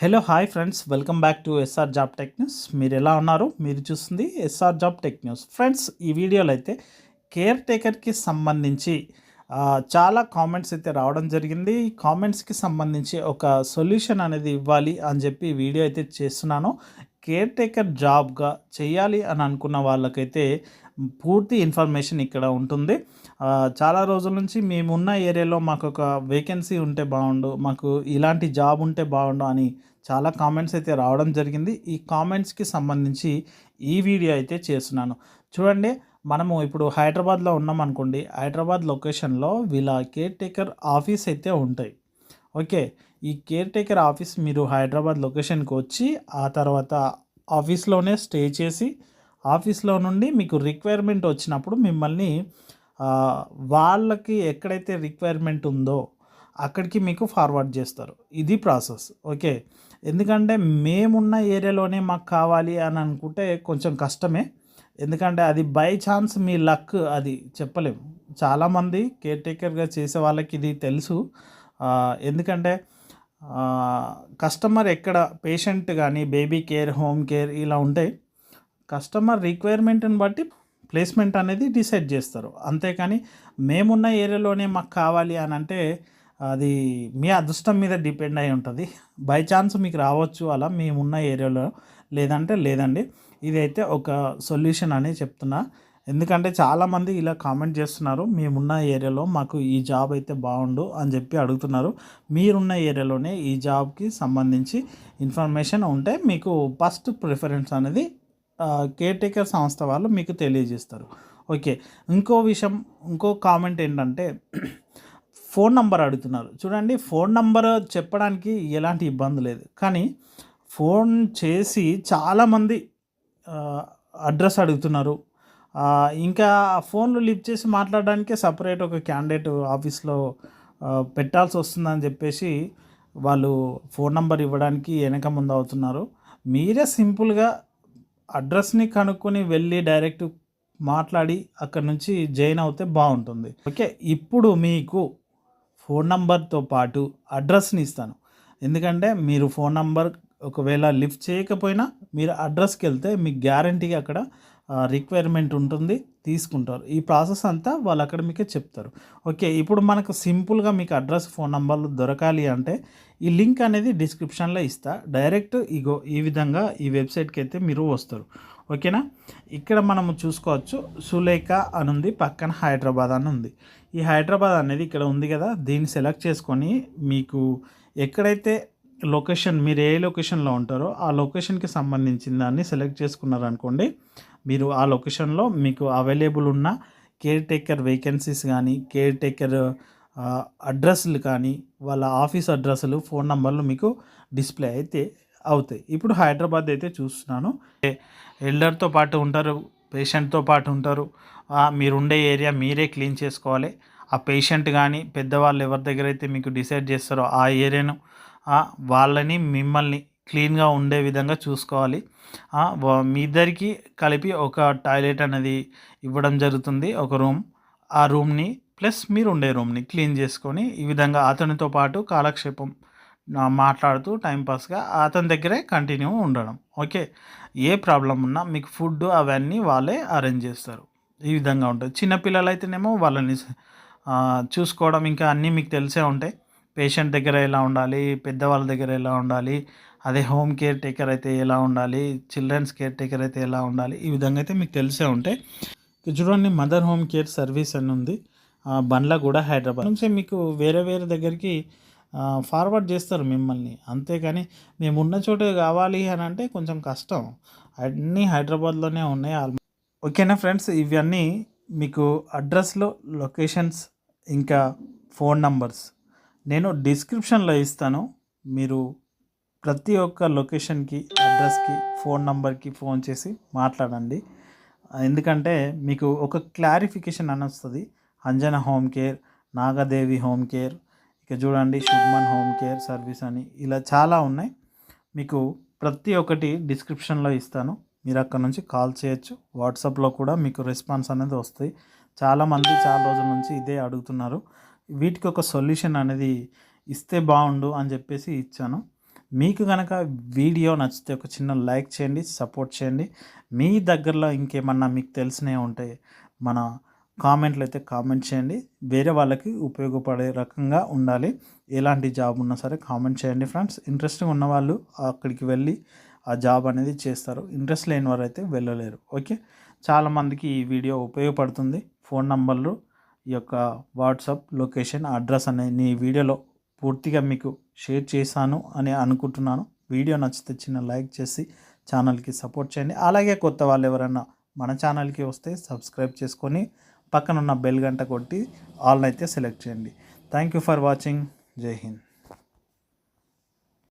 Hello hi friends welcome back to S R job tech news మీరు ఎలా ఉన్నారు? మీరు చూస్తుంది S R job tech news friends ఈ వీడియోలో అయితే కేర్ టేకర్కి సంబంధించి చాలా కామెంట్స్ అయితే రావడం జరిగింది. కామెంట్స్కి సంబంధించి ఒక సొల్యూషన్ అనేది ఇవ్వాలి అని చెప్పి వీడియో అయితే చేస్తున్నాను. కేర్ టేకర్ జాబ్గా చేయాలి అని అనుకున్న వాళ్ళకైతే పూర్తి ఇన్ఫర్మేషన్ ఇక్కడ ఉంటుంది. చాలా రోజుల నుంచి మేమున్న ఏరియాలో మాకు ఒక వేకెన్సీ ఉంటే బాగుండు మాకు ఇలాంటి జాబ్ ఉంటే బాగుండు అని చాలా కామెంట్స్ అయితే రావడం జరిగింది. ఈ కామెంట్స్కి సంబంధించి ఈ వీడియో అయితే చేస్తున్నాను. చూడండి మనము ఇప్పుడు హైదరాబాద్లో ఉన్నాం అనుకోండి హైదరాబాద్ లొకేషన్లో వీళ్ళ కేర్ టేకర్ ఆఫీస్ అయితే ఉంటాయి. ఓకే ఈ కేర్ టేకర్ ఆఫీస్ మీరు హైదరాబాద్ లొకేషన్కి వచ్చి ఆ తర్వాత ఆఫీస్లోనే స్టే చేసి ఆఫీస్లో నుండి మీకు రిక్వైర్మెంట్ వచ్చినప్పుడు మిమ్మల్ని వాళ్ళకి ఎక్కడైతే రిక్వైర్మెంట్ ఉందో అక్కడికి మీకు ఫార్వర్డ్ చేస్తారు. ఇది ప్రాసెస్. ఓకే? ఎందుకంటే మేమున్న ఏరియాలోనే మాకు కావాలి అని అనుకుంటే కొంచెం కష్టమే. ఎందుకంటే అది బై ఛాన్స్ మీ లక్ అది చెప్పలేము చాలామంది కేర్ టేకర్గా చేసే వాళ్ళకి ఇది తెలుసు. ఎందుకంటే కస్టమర్ ఎక్కడ పేషెంట్ కానీ బేబీ కేర్ హోమ్ కేర్ ఇలా ఉంటాయి కస్టమర్ రిక్వైర్మెంట్ని బట్టి ప్లేస్మెంట్ అనేది డిసైడ్ చేస్తారు. అంతేకాని మేమున్న ఏరియాలోనే మాకు కావాలి అని అంటే అది మీ అదృష్టం మీద డిపెండ్ అయి ఉంటుంది. బై ఛాన్స్ మీకు రావచ్చు అలా మేమున్న ఏరియాలో లేదంటే లేదండి. ఇదైతే ఒక సొల్యూషన్ అని చెప్తున్నా. ఎందుకంటే చాలామంది ఇలా కామెంట్ చేస్తున్నారు మేమున్న ఏరియాలో మాకు ఈ జాబ్ అయితే బాగుండు అని చెప్పి అడుగుతున్నారు. మీరున్న ఏరియాలోనే ఈ జాబ్కి సంబంధించి ఇన్ఫర్మేషన్ ఉంటే మీకు ఫస్ట్ ప్రిఫరెన్స్ అనేది కేర్ టేకర్ సంస్థ వాళ్ళు మీకు తెలియజేస్తారు. ఓకే ఇంకో విషయం ఇంకో కామెంట్ ఏంటంటే ఫోన్ నంబర్ అడుగుతున్నారు. చూడండి ఫోన్ నంబర్ చెప్పడానికి ఎలాంటి ఇబ్బంది లేదు. కానీ ఫోన్ చేసి చాలామంది అడ్రస్ అడుగుతున్నారు. ఇంకా ఫోన్లు లిఫ్ట్ చేసి మాట్లాడడానికే సపరేట్ ఒక క్యాండిడేట్ ఆఫీస్లో పెట్టాల్సి వస్తుందని చెప్పేసి వాళ్ళు ఫోన్ నంబర్ ఇవ్వడానికి వెనక ముందు అవుతున్నారు. మీరే సింపుల్గా అడ్రస్ని కనుక్కొని వెళ్ళి డైరెక్ట్ మాట్లాడి అక్కడ నుంచి జాయిన్ అవుతే బాగుంటుంది. ఓకే ఇప్పుడు మీకు ఫోన్ నంబర్తో పాటు అడ్రస్ని ఇస్తాను. ఎందుకంటే మీరు ఫోన్ నంబర్ ఒకవేళ లిఫ్ట్ చేయకపోయినా మీరు అడ్రస్కి వెళ్తే మీకు గ్యారంటీగా అక్కడ రిక్వైర్మెంట్ ఉంటుంది. తీసుకుంటారు. ఈ ప్రాసెస్ అంతా వాళ్ళు అక్కడ మీకే చెప్తారు. ఓకే ఇప్పుడు మనకు సింపుల్గా మీకు అడ్రస్ ఫోన్ నంబర్లు దొరకాలి అంటే ఈ లింక్ అనేది డిస్క్రిప్షన్లో ఇస్తా. డైరెక్ట్ ఇగో ఈ విధంగా ఈ వెబ్సైట్కి అయితే మీరు వస్తారు. ఓకేనా? ఇక్కడ మనము చూసుకోవచ్చు. సులేఖ అని ఉంది పక్కన హైదరాబాద్ అని ఉంది. ఈ హైదరాబాద్ అనేది ఇక్కడ ఉంది కదా దీన్ని సెలెక్ట్ చేసుకొని మీకు ఎక్కడైతే లొకేషన్ మీరు ఏ లొకేషన్లో ఉంటారో ఆ లొకేషన్కి సంబంధించిన దాన్ని సెలెక్ట్ చేసుకున్నారనుకోండి మీరు ఆ లొకేషన్లో మీకు అవైలబుల్ ఉన్న కేర్ టేకర్ వేకెన్సీస్ కానీ కేర్ టేకర్ అడ్రస్లు కానీ వాళ్ళ ఆఫీస్ అడ్రస్లు ఫోన్ నంబర్లు మీకు డిస్ప్లే అయితే అవుతాయి. ఇప్పుడు హైదరాబాద్ అయితే చూస్తున్నాను. ఎల్డర్తో పాటు ఉంటారు పేషెంట్తో పాటు ఉంటారు. మీరు ఉండే ఏరియా మీరే క్లీన్ చేసుకోవాలి. ఆ పేషెంట్ కానీ పెద్దవాళ్ళు ఎవరి దగ్గర అయితే మీకు డిసైడ్ చేస్తారో ఆ ఏరియాను వాళ్ళని మిమ్మల్ని క్లీన్గా ఉండే విధంగా చూసుకోవాలి. మీ ఇద్దరికి కలిపి ఒక టాయిలెట్ అనేది ఇవ్వడం జరుగుతుంది ఒక రూమ్. ఆ రూమ్ని ప్లస్ మీరు ఉండే రూమ్ని క్లీన్ చేసుకొని ఈ విధంగా అతనితో పాటు కాలక్షేపం మాట్లాడుతూ టైంపాస్గా అతని దగ్గరే కంటిన్యూ ఉండడం. ఓకే? ఏ ప్రాబ్లం ఉన్నా మీకు ఫుడ్ అవన్నీ వాళ్ళే అరేంజ్ చేస్తారు. ఈ విధంగా ఉంటుంది. చిన్నపిల్లలు అయితేనేమో వాళ్ళని చూసుకోవడం ఇంకా అన్నీ మీకు తెలిసే ఉంటాయి. పేషెంట్ దగ్గర ఎలా ఉండాలి పెద్దవాళ్ళ దగ్గర ఎలా ఉండాలి అదే హోమ్ కేర్ టేకర్ అయితే ఎలా ఉండాలి? చిల్డ్రన్స్ కేర్ టేకర్ అయితే ఎలా ఉండాలి? ఈ విధంగా అయితే మీకు తెలిసే ఉంటాయి చూడండి మదర్ హోమ్ కేర్ సర్వీస్ అని ఉంది. ఆ, బండ్ల కూడా హైదరాబాద్. నుంచి మీకు వేరే వేరే దగ్గరికి ఫార్వర్డ్ చేస్తారు మిమ్మల్ని. అంతేకాని మేము ఉన్న చోట కావాలి అని అంటే కొంచెం కష్టం. అన్నీ హైదరాబాద్లోనే ఉన్నాయి. ఆల్మోస్ట్ ఓకేనా ఫ్రెండ్స్? ఇవన్నీ మీకు అడ్రస్లో లొకేషన్స్ ఇంకా ఫోన్ నంబర్స్. నేను డిస్క్రిప్షన్లో ఇస్తాను. మీరు ప్రతి ఒక్క లొకేషన్కి అడ్రస్కి ఫోన్ నంబర్కి ఫోన్ చేసి మాట్లాడండి. ఎందుకంటే మీకు ఒక క్లారిఫికేషన్ అని వస్తుంది Anjana home care Nagadevi home care ఇక చూడండి శుభ్మన్ హోమ్ కేర్ సర్వీస్ అని ఇలా చాలా ఉన్నాయి. మీకు ప్రతి ఒక్కటి డిస్క్రిప్షన్లో ఇస్తాను. మీరు అక్కడ నుంచి కాల్ చేయొచ్చు. వాట్సాప్లో కూడా మీకు రెస్పాన్స్ అనేది వస్తుంది. చాలామంది చాలా రోజుల నుంచి ఇదే అడుగుతున్నారు. వీటికి ఒక సొల్యూషన్ అనేది ఇస్తే బాగుండు అని చెప్పేసి ఇచ్చాను. మీకు కనుక వీడియో నచ్చితే ఒక చిన్న లైక్ చేయండి సపోర్ట్ చేయండి. మీ దగ్గరలో ఇంకేమన్నా మీకు తెలిసినవి ఉంటే మన కామెంట్లు అయితే కామెంట్ చేయండి. వేరే వాళ్ళకి ఉపయోగపడే రకంగా ఉండాలి. ఎలాంటి జాబ్ ఉన్నా సరే కామెంట్ చేయండి ఫ్రెండ్స్. ఇంట్రెస్టింగ్ ఉన్న వాళ్ళు అక్కడికి వెళ్ళి ఆ జాబ్ అనేది చేస్తారు. ఇంట్రెస్ట్ లేని వారు అయితే వెళ్ళలేరు. ఓకే? చాలామందికి ఈ వీడియో ఉపయోగపడుతుంది. ఫోన్ నంబర్లు ఈ యొక్క వాట్సాప్ లొకేషన్ అడ్రస్ అనేది నీ వీడియోలో పూర్తిగా మీకు షేర్ చేశాను అని అనుకుంటున్నాను. వీడియో నచ్చితే చిన్న లైక్ చేసి ఛానల్కి సపోర్ట్ చేయండి. అలాగే కొత్త వాళ్ళు ఎవరైనా మన ఛానల్కి వస్తే సబ్స్క్రైబ్ చేసుకొని పక్కన ఉన్న బెల్ గంట కొట్టి ఆల్ అయితే సెలెక్ట్ చేయండి. Thank you for watching. Jai Hind.